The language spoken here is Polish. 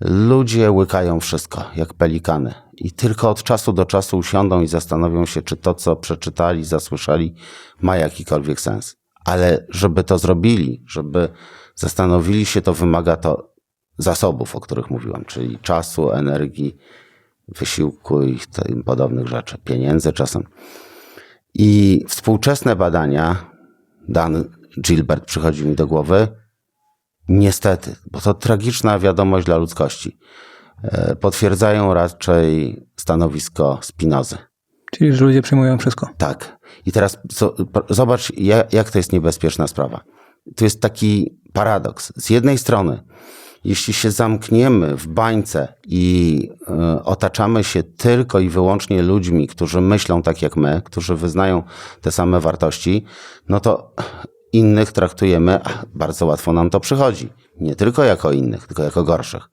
ludzie łykają wszystko, jak pelikany. I tylko od czasu do czasu usiądą i zastanowią się, czy to, co przeczytali, zasłyszeli, ma jakikolwiek sens. Ale żeby to zrobili, żeby zastanowili się, to wymaga to zasobów, o których mówiłem, czyli czasu, energii, wysiłku i tym podobnych rzeczy, pieniędzy czasem. I współczesne badania, Dan Gilbert przychodzi mi do głowy, niestety, bo to tragiczna wiadomość dla ludzkości, e, potwierdzają raczej stanowisko Spinozy. Czyli, że ludzie przyjmują wszystko. Tak. I teraz zobacz, jak, to jest niebezpieczna sprawa. Tu jest taki paradoks. Z jednej strony, jeśli się zamkniemy w bańce i y, otaczamy się tylko i wyłącznie ludźmi, którzy myślą tak jak my, którzy wyznają te same wartości, no to innych traktujemy, bardzo łatwo nam to przychodzi. Nie tylko jako innych, tylko jako gorszych.